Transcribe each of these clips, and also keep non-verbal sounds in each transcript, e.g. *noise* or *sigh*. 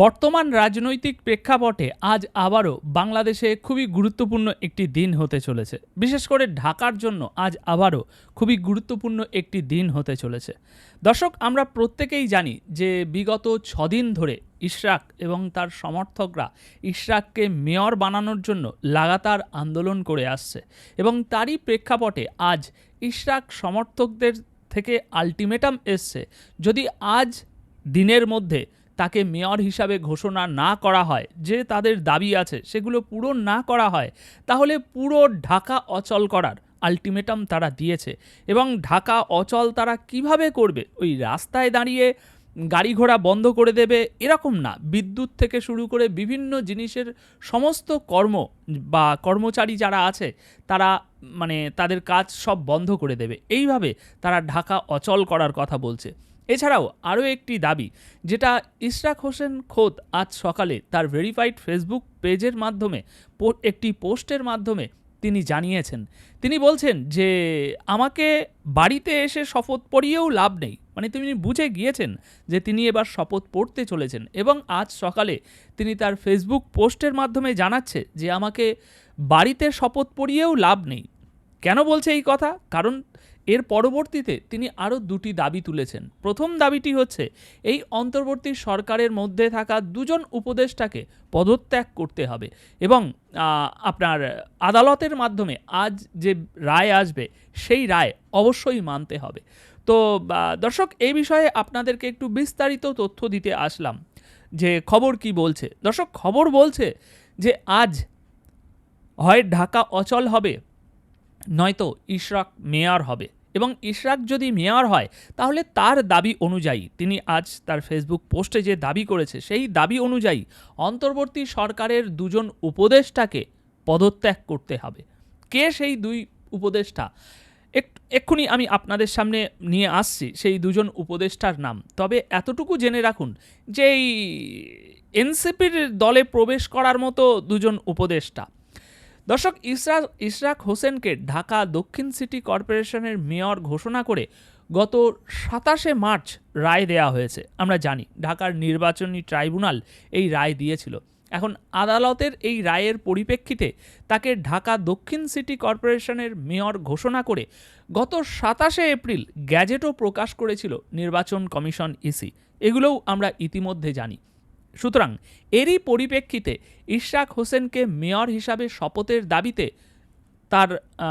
বর্তমান রাজনৈতিক প্রেক্ষাপটে আজ আবারও বাংলাদেশে খুবই গুরুত্বপূর্ণ একটি দিন হতে চলেছে। বিশেষ করে ঢাকার জন্য আজ আবারও খুবই গুরুত্বপূর্ণ একটি দিন হতে চলেছে। দর্শক, আমরা প্রত্যেকেই জানি যে বিগত ছদিন ধরে ইশরাক এবং তার সমর্থকরা ইশরাককে মেয়র বানানোর জন্য লাগাতার আন্দোলন করে আসছে এবং তারই প্রেক্ষাপটে আজ ইশরাক সমর্থকদের থেকে আলটিমেটাম এসছে। যদি আজ দিনের মধ্যে তাকে মেয়র হিসাবে ঘোষণা না করা হয়, যে তাদের দাবি আছে সেগুলো পূরণ না করা হয়, তাহলে পুরো ঢাকা অচল করার আলটিমেটাম তারা দিয়েছে এবং ঢাকা অচল তারা কীভাবে করবে? ওই রাস্তায় দাঁড়িয়ে গাড়ি ঘোড়া বন্ধ করে দেবে এরকম না। বিদ্যুৎ থেকে শুরু করে বিভিন্ন জিনিসের সমস্ত কর্ম বা কর্মচারী যারা আছে, তারা মানে তাদের কাজ সব বন্ধ করে দেবে। এইভাবে তারা ঢাকা অচল করার কথা বলছে। এছাড়াও আরও একটি দাবি, যেটা ইশরাক হোসেন খোদ আজ সকালে তার ভেরিফাইড ফেসবুক পেজের মাধ্যমে একটি পোস্টের মাধ্যমে তিনি জানিয়েছেন। তিনি বলছেন যে, আমাকে বাড়িতে এসে শপথ পড়িয়েও লাভ নেই। মানে তিনি বুঝে গিয়েছেন যে তিনি এবার শপথ পড়তে চলেছেন এবং আজ সকালে তিনি তার ফেসবুক পোস্টের মাধ্যমে জানাচ্ছে যে, আমাকে বাড়িতে শপথ পড়িয়েও লাভ নেই। কেন বলছে এই কথা? কারণ এর পরবর্তীতে তিনি আরও দুটি দাবি তুলেছেন। প্রথম দাবিটি হচ্ছে, এই অন্তর্বর্তী সরকারের মধ্যে থাকা দুজন উপদেষ্টাকে পদত্যাগ করতে হবে এবং আপনার আদালতের মাধ্যমে আজ যে রায় আসবে, সেই রায় অবশ্যই মানতে হবে। তো দর্শক, এই বিষয়ে আপনাদেরকে একটু বিস্তারিত তথ্য দিতে আসলাম যে খবর কি বলছে। দর্শক, খবর বলছে যে আজ হয় ঢাকা অচল হবে। নয়তো ইশরাক মেয়র হবে। এবং ইশরাক যদি মেয়র হয়, তাহলে তার দাবি অনুযায়ী, তিনি আজ তার ফেসবুক পোস্টে যে দাবি করেছে, সেই দাবি অনুযায়ী অন্তর্বর্তী সরকারের দুজন উপদেষ্টাকে পদত্যাগ করতে হবে। কে সেই দুই উপদেষ্টা? এক- এক্ষুনি আমি আপনাদের সামনে নিয়ে আসছি সেই দুজন উপদেষ্টার নাম। তবে এতটুকু জেনে রাখুন যে এই এনসিপির দলে প্রবেশ করার মতো দুজন উপদেষ্টা দর্শক ইসরা ইশরাক হোসেনকে ঢাকা দক্ষিণ সিটি কর্পোরেশনের মেয়র ঘোষণা করে গত সাতাশে মার্চ রায় দেয়া হয়েছে। আমরা জানি, ঢাকার নির্বাচনী ট্রাইব্যুনাল এই রায় দিয়েছিল। এখন আদালতের এই রায়ের পরিপ্রেক্ষিতে তাকে ঢাকা দক্ষিণ সিটি কর্পোরেশনের মেয়র ঘোষণা করে গত সাতাশে এপ্রিল গ্যাজেটও প্রকাশ করেছিল নির্বাচন কমিশন ইসি। এগুলোও আমরা ইতিমধ্যে জানি। সুতরাং এরই পরিপ্রেক্ষিতে ইশরাক হোসেনকে মেয়র হিসাবে শপথের দাবিতে তার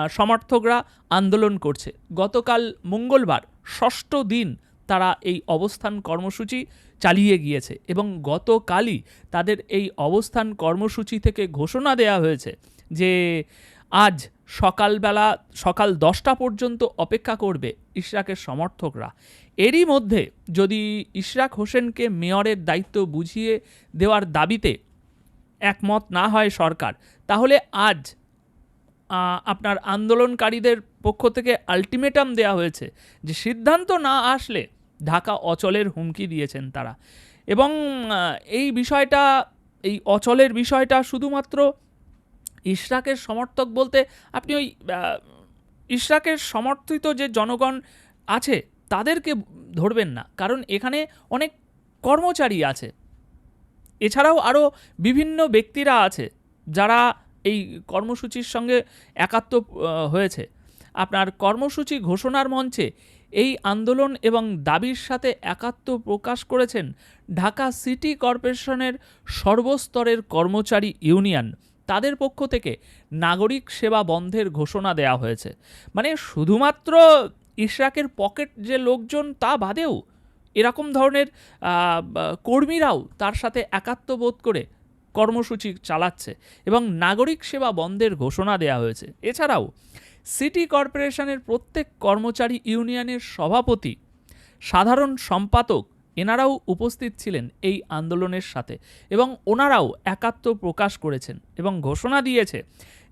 সমর্থকরা আন্দোলন করছে। গতকাল মঙ্গলবার ষষ্ঠ দিন তারা এই অবস্থান কর্মসূচি চালিয়ে গিয়েছে এবং গতকালই তাদের এই অবস্থান কর্মসূচি থেকে ঘোষণা দেওয়া হয়েছে যে আজ সকালবেলা, সকাল দশটা পর্যন্ত অপেক্ষা করবে ইশরাকের সমর্থকরা। এরই মধ্যে যদি ইশরাক হোসেনকে মেয়রের দায়িত্ব বুঝিয়ে দেওয়ার দাবিতে একমত না হয় সরকার, তাহলে আজ আপনার আন্দোলনকারীদের পক্ষ থেকে আলটিমেটাম দেওয়া হয়েছে যে সিদ্ধান্ত না আসলে ঢাকা অচলের হুমকি দিয়েছেন তারা। এবং এই বিষয়টা, এই অচলের বিষয়টা শুধুমাত্র ইশরাকের সমর্থক বলতে আপনি ওই ইশরাকের সমর্থিত যে জনগণ আছে, তাদেরকে ধরবেন না। কারণ এখানে অনেক কর্মচারী আছে। এছাড়াও আরও বিভিন্ন ব্যক্তিরা আছে, যারা এই কর্মসূচির সঙ্গে একাত্ম হয়েছে। আপনার কর্মসূচি ঘোষণার মঞ্চে এই আন্দোলন এবং দাবির সাথে একাত্ম প্রকাশ করেছেন ঢাকা সিটি কর্পোরেশনের সর্বস্তরের কর্মচারী ইউনিয়ন। তাদের পক্ষ থেকে নাগরিক সেবা বন্ধের ঘোষণা দেওয়া হয়েছে। মানে শুধুমাত্র ইশরাকের পকেট যে লোকজন তা বাদেও এরকম ধরনের কর্মীরাও তার সাথে একাত্ম বোধ করে কর্মসূচি চালাচ্ছে এবং নাগরিক সেবা বন্ধের ঘোষণা দেওয়া হয়েছে। এছাড়াও সিটি কর্পোরেশনের প্রত্যেক কর্মচারী ইউনিয়নের সভাপতি, সাধারণ সম্পাদক এনারাও উপস্থিত ছিলেন এই আন্দোলনের সাথে এবং ওনারাও একাত্ম প্রকাশ করেছেন এবং ঘোষণা দিয়েছে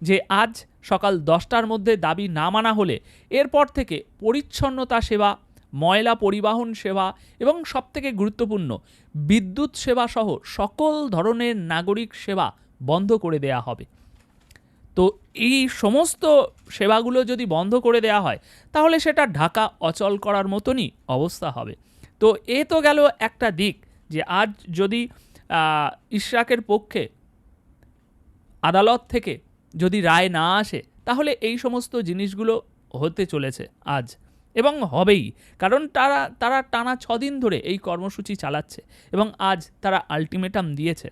যে আজ সকাল দশটার মধ্যে দাবি না মানা হলে এরপর থেকে পরিচ্ছন্নতা সেবা, ময়লা পরিবহন সেবা এবং সবথেকে গুরুত্বপূর্ণ বিদ্যুৎ সেবা সহ সকল ধরনের নাগরিক সেবা বন্ধ করে দেয়া হবে। তো এই সমস্ত সেবাগুলো যদি বন্ধ করে দেওয়া হয়, তাহলে সেটা ঢাকা অচল করার মতনই অবস্থা হবে। তো এ তো গেল একটা দিক যে আজ যদি ইশরাকের পক্ষে আদালত থেকে যদি রায় না আসে, তাহলে এই সমস্ত জিনিসগুলো হতে চলেছে আজ। এবং হবেই, কারণ তারা তারা টানা ছদিন ধরে এই কর্মসূচি চালাচ্ছে এবং আজ তারা আলটিমেটাম দিয়েছে।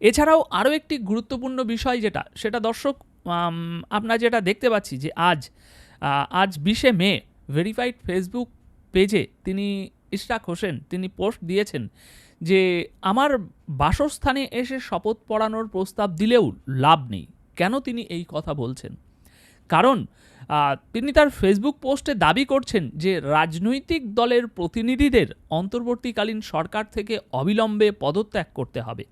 এছাড়াও আরও একটি গুরুত্বপূর্ণ বিষয় যেটা, সেটা দর্শক আমরা যেটা দেখতে পাচ্ছি যে আজ আজ বিশে মে, ভেরিফাইড ফেসবুক পেজে তিনি ইশরাক হোসেন, তিনি পোস্ট দিয়েছেন যে, আমার বাসস্থানে এসে শপথ পড়ানোর প্রস্তাব দিলেও লাভ নেই। কেন তিনি এই কথা বলছেন? কারণ তিনি তার ফেসবুক পোস্টে দাবি করছেন যে, রাজনৈতিক দলের প্রতিনিধিদের অন্তর্বর্তীকালীন সরকার থেকে অবিলম্বে পদত্যাগ করতে হবে।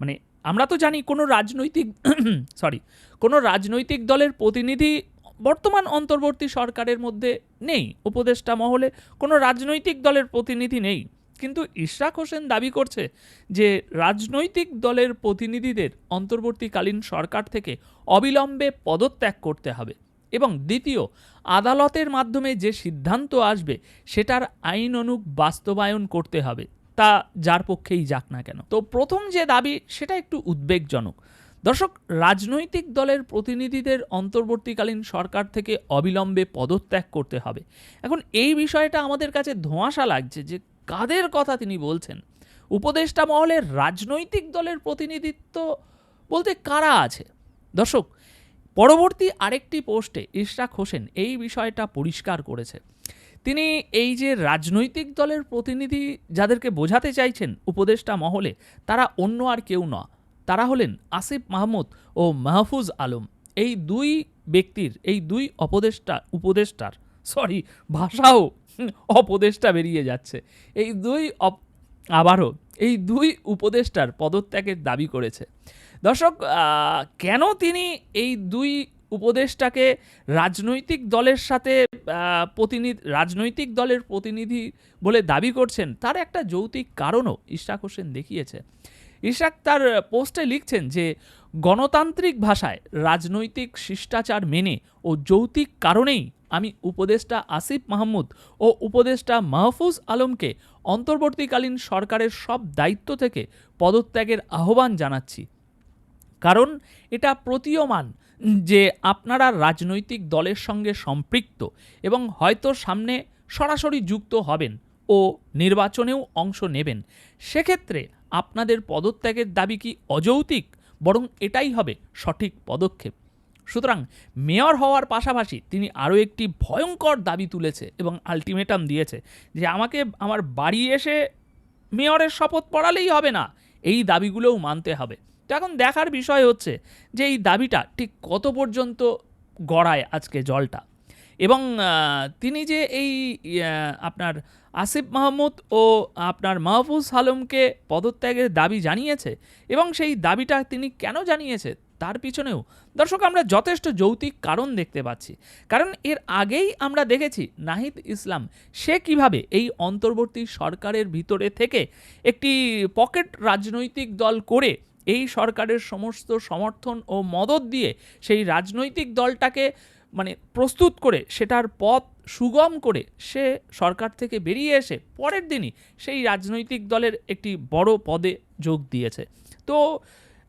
মানে আমরা তো জানি কোনো রাজনৈতিক *clears throat* সরি কোনো রাজনৈতিক দলের প্রতিনিধি বর্তমান অন্তর্বর্তী সরকারের মধ্যে নেই। উপদেষ্টা মহলে কোনো রাজনৈতিক দলের প্রতিনিধি নেই। কিন্তু ইশরাক হোসেন দাবি করছে যে রাজনৈতিক দলের প্রতিনিধিদের অন্তর্বর্তীকালীন সরকার থেকে অবিলম্বে পদত্যাগ করতে হবে এবং দ্বিতীয়, আদালতের মাধ্যমে যে সিদ্ধান্ত আসবে সেটার আইন অনুক বাস্তবায়ন করতে হবে। তা যার পক্ষেই যাক না কেন। তো প্রথম যে দাবি সেটা একটু উদ্বেগজনক। দর্শক, রাজনৈতিক দলের প্রতিনিধিদের অন্তর্বর্তীকালীন সরকার থেকে অবিলম্বে পদত্যাগ করতে হবে। এখন এই বিষয়টা আমাদের কাছে ধোঁয়াশা লাগছে যে কাদের কথা তিনি বলছেন? উপদেষ্টা মহলের রাজনৈতিক দলের প্রতিনিধিত্ব বলতে কারা আছে? দর্শক, পরবর্তী আরেকটি পোস্টে ইশরাক হোসেন এই বিষয়টা পরিষ্কার করেছে। তিনি এই যে রাজনৈতিক দলের প্রতিনিধি যাদেরকে বোঝাতে চাইছেন উপদেষ্টা মহলে, তারা অন্য আর কেউ না তারা হলেন আসিফ মাহমুদ ও মাহফুজ আলম। এই দুই ব্যক্তির, এই দুই অপদেষ্টা, উপদেষ্টার সরি ভাষাও অপদেষ্টা বেরিয়ে যাচ্ছে। এই দুই আবারও, এই দুই উপদেষ্টার পদত্যাগের দাবি করেছে। দর্শক কেন তিনি এই দুই উপদেষ্টাকে রাজনৈতিক দলের সাথে প্রতিনিধি, রাজনৈতিক দলের প্রতিনিধি বলে দাবি করছেন, তার একটা যৌতিক কারণও ইশরাক হোসেন দেখিয়েছে। ইশরাক তার পোস্টে লিখছেন যে, গণতান্ত্রিক ভাষায় রাজনৈতিক শিষ্টাচার মেনে ও যৌতিক কারণেই আমি উপদেষ্টা আসিফ মাহমুদ ও উপদেষ্টা মাহফুজ আলমকে অন্তর্বর্তীকালীন সরকারের সব দায়িত্ব থেকে পদত্যাগের আহ্বান জানাচ্ছি। কারণ এটা প্রতীয়মান যে আপনারা রাজনৈতিক দলের সঙ্গে সম্পৃক্ত এবং হয়তো সামনে সরাসরি যুক্ত হবেন ও নির্বাচনেও অংশ নেবেন। সেক্ষেত্রে আপনাদের পদত্যাগের দাবি কি অযৌক্তিক? বরং এটাই হবে সঠিক পদক্ষেপ। সুতরাং মেয়র হওয়ার পাশাপাশি তিনি আরও একটি ভয়ঙ্কর দাবি তুলেছে এবং আলটিমেটাম দিয়েছে যে আমাকে আমার বাড়ি এসে মেয়রের শপথ পড়ালেই হবে না। এই দাবিগুলোও মানতে হবে। তো এখন দেখার বিষয় হচ্ছে যে এই দাবিটা ঠিক কত পর্যন্ত গড়ায় আজকে জলটা? এবং তিনি যে এই আপনার আসিফ মাহমুদ ও আপনার মাহফুজ আলমকে পদত্যাগের দাবি জানিয়েছে এবং সেই দাবিটা তিনি কেন জানিয়েছে তার পিছনেও দর্শক আমরা যথেষ্ট যৌতিক কারণ দেখতে পাচ্ছি। কারণ এর আগেই আমরা দেখেছি নাহিদ ইসলাম সে কীভাবে এই অন্তর্বর্তী সরকারের ভিতরে থেকে একটি পকেট রাজনৈতিক দল করে এই সরকারের সমস্ত সমর্থন ও মদত দিয়ে সেই রাজনৈতিক দলটাকে মানে প্রস্তুত করে সেটার পথ সুগম করে সে সরকার থেকে বেরিয়ে এসে পরের দিনই সেই রাজনৈতিক দলের একটি বড় পদে যোগ দিয়েছে। তো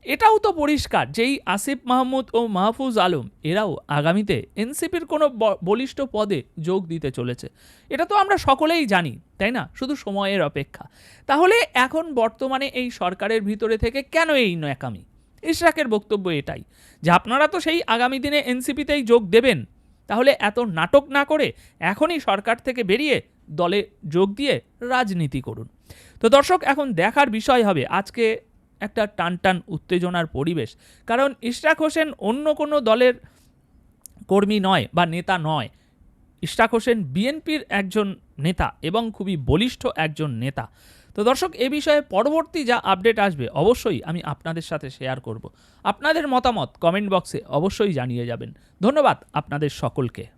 এটাও তো পরিষ্কার যেই আসিফ মাহমুদ ও মাহফুজ আলম এরাও আগামীতে এনসিপির কোনো বলিষ্ঠ পদে যোগ দিতে চলেছে। এটা তো আমরা সকলেই জানি, তাই না? শুধু সময়ের অপেক্ষা। তাহলে এখন বর্তমানে এই সরকারের ভিতরে থেকে কেন এই ন্যাকামি? ইশরাকের বক্তব্য এটাই যে আপনারা তো সেই আগামী দিনে এনসিপিতেই যোগ দেবেন। তাহলে এত নাটক না করে এখনই সরকার থেকে বেরিয়ে দলে যোগ দিয়ে রাজনীতি করুন। তো দর্শক, এখন দেখার বিষয় হবে আজকে একটা টান টান উত্তেজনার পরিবেশ। কারণ ইশরাক হোসেন অন্য কোনো দলের কর্মী নয় বা নেতা নয়। ইশরাক হোসেন বিএনপির একজন নেতা এবং খুবই বলিষ্ঠ একজন নেতা। তো দর্শক, এ বিষয়ে পরবর্তী যা আপডেট আসবে অবশ্যই আমি আপনাদের সাথে শেয়ার করব। আপনাদের মতামত কমেন্ট বক্সে অবশ্যই জানিয়ে যাবেন। ধন্যবাদ আপনাদের সকলকে।